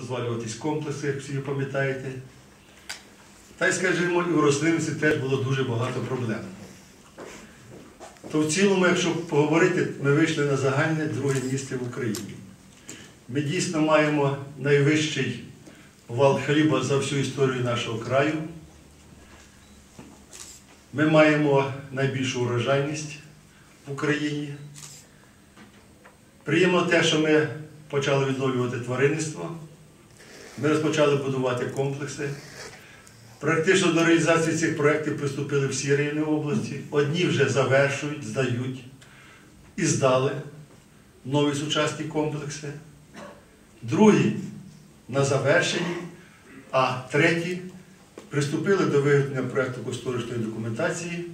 розвалюватись комплекси, як всі пам'ятаєте. Та й, скажімо, і в рослинниці теж було дуже багато проблем. То в цілому, якщо поговорити, ми вийшли на загальне друге місце в Україні. Ми дійсно маємо найвищий вал хліба за всю історію нашого краю. Ми маємо найбільшу урожайність в Україні. Приємно те, що ми почали відновлювати тваринництво. Ми розпочали будувати комплекси. Практично до реалізації цих проєктів приступили всі райони області. Одні вже завершують, здають і здали нові сучасні комплекси. Другі на завершенні, а треті приступили до виготовлення проєкту кошторисної документації.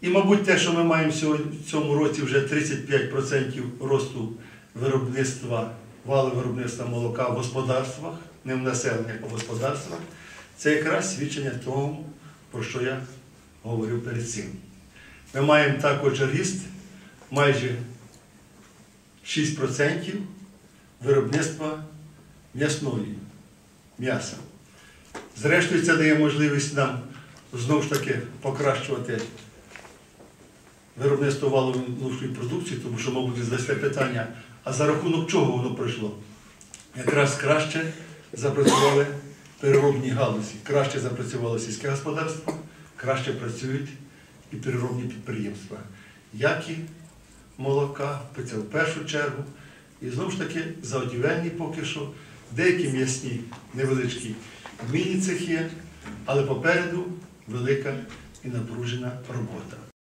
І, мабуть, те, що ми маємо в цьому році вже 35% росту виробництва, валу виробництва молока в господарствах, не в населенні, а в господарствах, це якраз свідчення того, про що я говорив перед цим. Ми маємо також ріст майже 6% виробництва м'ясної м'яса. Зрештою, це дає можливість нам знову ж таки покращувати виробництво валової внутрішньої продукції, тому що, мабуть, здасте питання, а за рахунок чого воно пройшло? Якраз краще запрацювали переробні галузі, краще запрацювало сільське господарство, краще працюють і переробні підприємства. Як і молока, це в першу чергу. І знову ж таки заодівельні поки що, деякі м'ясні невеличкі міні-цехи, але попереду велика і напружена робота.